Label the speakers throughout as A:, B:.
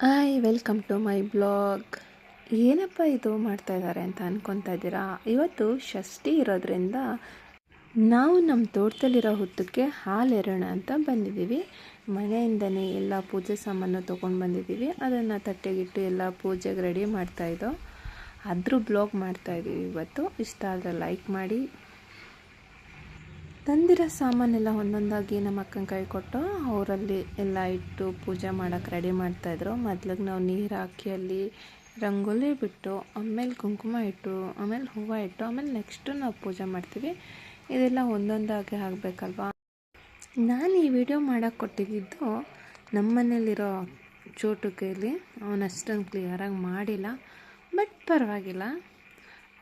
A: Hi welcome to my blog ಏನಪ್ಪ ಇದು ಮಾಡ್ತಾ ಇದ್ದಾರೆ ಅಂತ ಅನ್ಕೊತಾ ಇದ್ದೀರಾ? ಇವತ್ತು ಷಷ್ಠಿ ಇರೋದ್ರಿಂದ ನಾವು ನಮ್ಮ ತೋಟದಲ್ಲಿರೋ ಹುತ್ತಕ್ಕೆ ಹಾಲು ಎರೋಣ ಅಂತ ಬಂದಿದ್ದೀವಿ. ಮನೆಯಿಂದನೇ ಎಲ್ಲ ಪೂಜೆ ಸಾಮಾನು ತೊಗೊಂಡು ಬಂದಿದ್ದೀವಿ. ಅದನ್ನು ತಟ್ಟೆಗಿಟ್ಟು ಎಲ್ಲ ಪೂಜೆಗೆ ರೆಡಿ ಮಾಡ್ತಾಯಿದ್ದೋ ಅದ್ರ ಬ್ಲಾಗ್ ಮಾಡ್ತಾಯಿದ್ದೀವಿ ಇವತ್ತು. ಇಷ್ಟ ಆದರೆ ಲೈಕ್ ಮಾಡಿ. ತಂದಿರೋ ಸಾಮಾನೆಲ್ಲ ಒಂದೊಂದಾಗಿ ನಮ್ಮ ಅಕ್ಕನ ಕೈ ಕೊಟ್ಟು ಅವರಲ್ಲಿ ಎಲ್ಲ ಇಟ್ಟು ಪೂಜೆ ಮಾಡೋಕ್ಕೆ ರೆಡಿ ಮಾಡ್ತಾಯಿದ್ರು ಮೊದ್ಲಿಗೆ ನಾವು ನೀರು ಹಾಕಿ ಅಲ್ಲಿ ರಂಗೋಲಿ ಬಿಟ್ಟು, ಆಮೇಲೆ ಕುಂಕುಮ ಇಟ್ಟು, ಆಮೇಲೆ ಹೂವು ಇಟ್ಟು, ಆಮೇಲೆ ನೆಕ್ಸ್ಟು ನಾವು ಪೂಜೆ ಮಾಡ್ತೀವಿ. ಇದೆಲ್ಲ ಒಂದೊಂದಾಗಿ ಆಗಬೇಕಲ್ವಾ? ನಾನು ಈ ವಿಡಿಯೋ ಮಾಡೋಕ್ಕೆ ಕೊಟ್ಟಿದ್ದು ನಮ್ಮ ಮನೇಲಿರೋ ಚೋಟು ಕೈಲಿ ಅವನಷ್ಟೊಂದು ಕ್ಲಿಯರಾಗಿ ಮಾಡಿಲ್ಲ, ಬಟ್ ಪರವಾಗಿಲ್ಲ.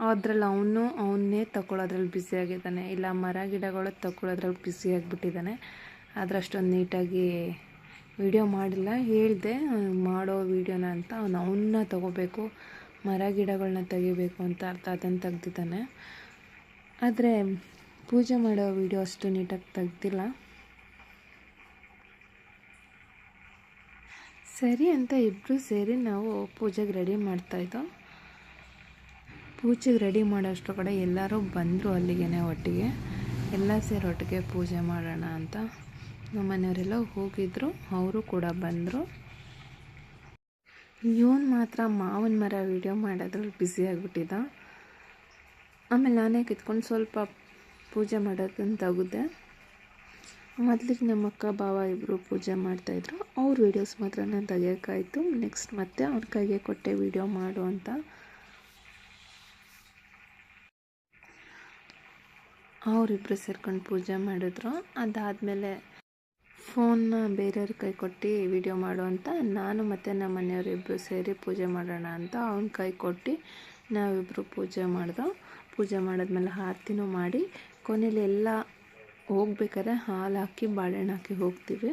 A: ಅದ್ರಲ್ಲಿ ಅವನು, ಅವನ್ನೇ ತಗೊಳ್ಳೋದ್ರಲ್ಲಿ ಬ್ಯುಸಿಯಾಗಿದ್ದಾನೆ ಇಲ್ಲ, ಮರ, ಗಿಡಗಳು ತಗೊಳ್ಳೋದ್ರಲ್ಲಿ ಬ್ಯುಸಿಯಾಗಿಬಿಟ್ಟಿದ್ದಾನೆ ಆದರೆ ಅಷ್ಟೊಂದು ನೀಟಾಗಿ ವಿಡಿಯೋ ಮಾಡಿಲ್ಲ. ಹೇಳಿದೆ, ಮಾಡೋ ವೀಡಿಯೋನ ಅಂತ ಅವನು ಅವನ್ನ ತಗೋಬೇಕು. ಮರ ಗಿಡಗಳನ್ನ ತೆಗಿಬೇಕು ಅಂತ ಅರ್ಥ ಅದನ್ನು ತೆಗ್ದಿದ್ದಾನೆ. ಆದರೆ ಪೂಜೆ ಮಾಡೋ ವೀಡಿಯೋ ಅಷ್ಟು ನೀಟಾಗಿ ತೆಗ್ದಿಲ್ಲ. ಸರಿ ಅಂತ ಇಬ್ಬರು ಸೇರಿ ನಾವು ಪೂಜೆಗೆ ರೆಡಿ ಮಾಡ್ತಾಯಿದ್ದೋ ಪೂಜೆಗೆ ರೆಡಿ ಮಾಡೋಷ್ಟು ಕಡೆ ಎಲ್ಲರೂ ಬಂದರು ಅಲ್ಲಿಗೆ ಒಟ್ಟಿಗೆ. ಎಲ್ಲ ಸೇರಿ ಒಟ್ಟಿಗೆ ಪೂಜೆ ಮಾಡೋಣ ಅಂತ. ನಮ್ಮ ಮನೆಯವರೆಲ್ಲ ಹೋಗಿದ್ರು, ಅವರು ಕೂಡ ಬಂದರು. ಇವನು ಮಾತ್ರ ಮಾವನ ಮರ ವೀಡಿಯೋ ಮಾಡೋದ್ರಲ್ಲಿ ಬ್ಯುಸಿ ಆಗಿಬಿಟ್ಟಿದ್ದ ಆಮೇಲೆ ನಾನೇ ಕಿತ್ಕೊಂಡು ಸ್ವಲ್ಪ ಪೂಜೆ ಮಾಡೋದನ್ನು ತೆಗೆದೆ. ಮೊದಲಿಗೆ ನಮ್ಮ ಅಕ್ಕ ಭಾವ ಇಬ್ಬರು ಪೂಜೆ ಮಾಡ್ತಾಯಿದ್ರು ಅವ್ರ ವೀಡಿಯೋಸ್ ಮಾತ್ರ ನಾನು ತೆಗಿಯೋಕ್ಕಾಯ್ತು ನೆಕ್ಸ್ಟ್ ಮತ್ತೆ ಅವ್ರ ಕೈಗೆ ಕೊಟ್ಟೆ ವೀಡಿಯೋ ಮಾಡು ಅಂತ. ಅವರಿಬ್ಬರು ಸೇರ್ಕೊಂಡು ಪೂಜೆ ಮಾಡಿದ್ರು. ಅದಾದಮೇಲೆ ಫೋನ್ನ ಬೇರೆಯವ್ರ ಕೈ ಕೊಟ್ಟು ವಿಡಿಯೋ ಮಾಡು ಅಂತ ನಾನು ಮತ್ತು ನಮ್ಮ ಮನೆಯವರಿಬ್ಬರು ಸೇರಿ ಪೂಜೆ ಮಾಡೋಣ ಅಂತ ಅವನ ಕೈ ಕೊಟ್ಟು ನಾವಿಬ್ಬರು ಪೂಜೆ ಮಾಡಿದೋ. ಪೂಜೆ ಮಾಡಿದ್ಮೇಲೆ ಆರತಿನೂ ಮಾಡಿ ಕೊನೆಯಲ್ಲಿ ಎಲ್ಲ ಹೋಗ್ಬೇಕಾದ್ರೆ ಹಾಲು ಹಾಕಿ, ಬಾಳೆಹಣ್ಣು ಹಾಕಿ ಹೋಗ್ತೀವಿ.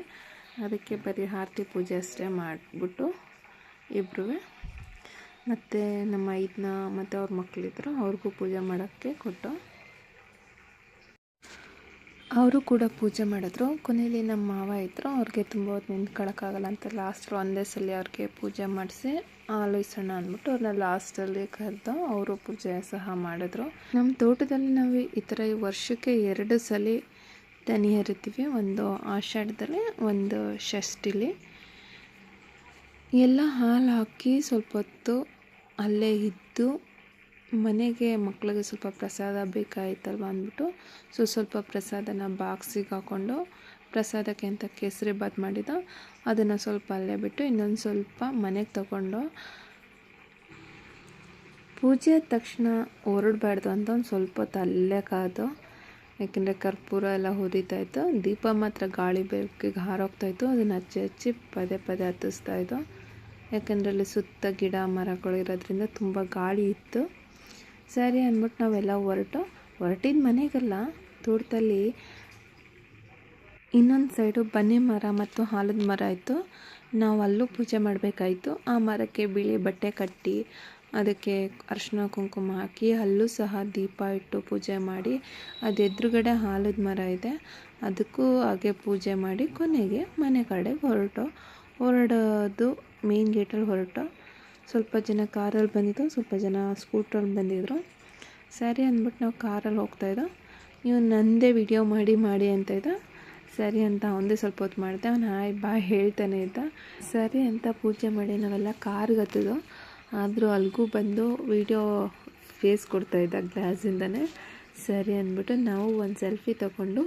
A: ಅದಕ್ಕೆ ಬರೀ ಆರತಿ ಪೂಜೆ ಅಷ್ಟೇ ಮಾಡಿಬಿಟ್ಟು ಇಬ್ಬರೂ ಮತ್ತು ನಮ್ಮ ಐದನ್ನ ಮತ್ತು ಅವ್ರ ಮಕ್ಕಳಿದ್ರು ಅವ್ರಿಗೂ ಪೂಜೆ ಮಾಡೋಕ್ಕೆ ಕೊಟ್ಟು ಅವರು ಕೂಡ ಪೂಜೆ ಮಾಡಿದ್ರು. ಕೊನೆಯಲ್ಲಿ ನಮ್ಮ ಮಾವ ಇದ್ದರು ಅವ್ರಿಗೆ ತುಂಬ ಹೊತ್ತು ನಿಂತ್ಕೊಳ್ಳೋಕ್ಕಾಗಲ್ಲ ಅಂತ ಲಾಸ್ಟ್ ಒಂದೇ ಸಲ ಅವ್ರಿಗೆ ಪೂಜೆ ಮಾಡಿಸಿ ಆಲೋಯಿಸೋಣ ಅಂದ್ಬಿಟ್ಟು ಅವ್ರನ್ನ ಲಾಸ್ಟಲ್ಲಿ ಕರೆದು ಅವರು ಪೂಜೆ ಸಹ ಮಾಡಿದ್ರು. ನಮ್ಮ ತೋಟದಲ್ಲಿ ನಾವು ಈ ಥರ ವರ್ಷಕ್ಕೆ ಎರಡು ಸಲ ದನಿ ಹರಿತೀವಿ. ಒಂದು ಆಷಾಢದಲ್ಲಿ, ಒಂದು ಷಷ್ಠಿಲಿ. ಎಲ್ಲ ಹಾಲು ಹಾಕಿ ಸ್ವಲ್ಪ ಹೊತ್ತು ಅಲ್ಲೇ ಇದ್ದು ಮನೆಗೆ ಮಕ್ಕಳಿಗೆ ಸ್ವಲ್ಪ ಪ್ರಸಾದ ಬೇಕಾಯ್ತಲ್ವ ಅಂದ್ಬಿಟ್ಟು, ಸೊ ಸ್ವಲ್ಪ ಪ್ರಸಾದನ ಬಾಕ್ಸಿಗೆ ಹಾಕ್ಕೊಂಡು ಪ್ರಸಾದಕ್ಕೆ ಅಂತ ಕೇಸರಿ ಬಾತ್ ಮಾಡಿದ. ಅದನ್ನು ಸ್ವಲ್ಪ ಅಲ್ಲೇ ಬಿಟ್ಟು ಇನ್ನೊಂದು ಸ್ವಲ್ಪ ಮನೆಗೆ ತಗೊಂಡು ಪೂಜೆ ಆದ ತಕ್ಷಣ ಹೊರಡಬಾರ್ದು ಅಂತ ಒಂದು ಸ್ವಲ್ಪ ಹೊತ್ತು ಅಲ್ಲೇ ಕಾದು, ಯಾಕೆಂದರೆ ಕರ್ಪೂರ ಎಲ್ಲ ಇತ್ತು. ದೀಪ ಮಾತ್ರ ಗಾಳಿ ಬೆಳಕಿಗೆ ಹಾರೋಗ್ತಾಯಿತ್ತು ಅದನ್ನು ಹಚ್ಚಿ ಹಚ್ಚಿ ಪದೇ ಪದೇ ಹತ್ತಿಸ್ತಾಯಿದ್ದು ಯಾಕೆಂದರೆ ಅಲ್ಲಿ ಸುತ್ತ ಗಿಡ ಮರಗಳು ಇರೋದ್ರಿಂದ ತುಂಬ ಗಾಳಿ ಇತ್ತು. ಸರಿ ಅಂದ್ಬಿಟ್ಟು ನಾವೆಲ್ಲ ಹೊರಟು, ಹೊರಟಿದ ಮನೆಗೆಲ್ಲ, ತೋಟದಲ್ಲಿ ಇನ್ನೊಂದು ಸೈಡು ಬನ್ನಿ ಮರ ಮತ್ತು ಹಾಲದ ಮರ ಇತ್ತು. ನಾವು ಅಲ್ಲೂ ಪೂಜೆ ಮಾಡಬೇಕಾಯಿತು. ಆ ಮರಕ್ಕೆ ಬಿಳಿ ಬಟ್ಟೆ ಕಟ್ಟಿ, ಅದಕ್ಕೆ ಅರ್ಶಿನ ಕುಂಕುಮ ಹಾಕಿ, ಅಲ್ಲೂ ಸಹ ದೀಪ ಇಟ್ಟು ಪೂಜೆ ಮಾಡಿ, ಅದು ಎದುರುಗಡೆ ಹಾಲದ ಮರ ಇದೆ. ಅದಕ್ಕೂ ಹಾಗೆ ಪೂಜೆ ಮಾಡಿ ಕೊನೆಗೆ ಮನೆ ಕಡೆಗೆ ಹೊರಟು. ಹೊರಡೋದು ಮೇನ್ ಗೇಟಲ್ಲಿ ಹೊರಟು. ಸ್ವಲ್ಪ ಜನ ಕಾರಲ್ಲಿ ಬಂದಿದ್ದು ಸ್ವಲ್ಪ ಜನ ಸ್ಕೂಟ್ರಲ್ಲಿ ಬಂದಿದ್ದರು ಸರಿ ಅಂದ್ಬಿಟ್ಟು ನಾವು ಕಾರಲ್ಲಿ ಹೋಗ್ತಾಯಿದ್ದೋ ನೀವು ನನ್ನದೇ ವಿಡಿಯೋ ಮಾಡಿ ಮಾಡಿ ಅಂತ ಇದ್ದ. ಸರಿ ಅಂತ ಅವನದೇ ಸ್ವಲ್ಪ ಹೊತ್ತು ಮಾಡಿದೆ. ಅವ್ನು, ಹಾಯ್, ಬಾ, ಹೇಳ್ತಾನೆ ಇದ್ದ. ಸರಿ ಅಂತ ಪೂಜೆ ಮಾಡಿ ನಾವೆಲ್ಲ ಕಾರ್ಗೆ ಹತ್ತಿದ್ದು ಆದರೂ ಅಲ್ಲಿಗೂ ಬಂದು ವಿಡಿಯೋ ಫೇಸ್ ಕೊಡ್ತಾಯಿದ್ದ ಗ್ಲಾಸಿಂದನೇ. ಸರಿ ಅಂದ್ಬಿಟ್ಟು ನಾವು ಒಂದು ಸೆಲ್ಫಿ ತಗೊಂಡು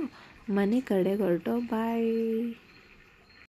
A: ಮನೆ ಕಡೆಗೆ ಹೊರಟೋ. ಬಾಯ್.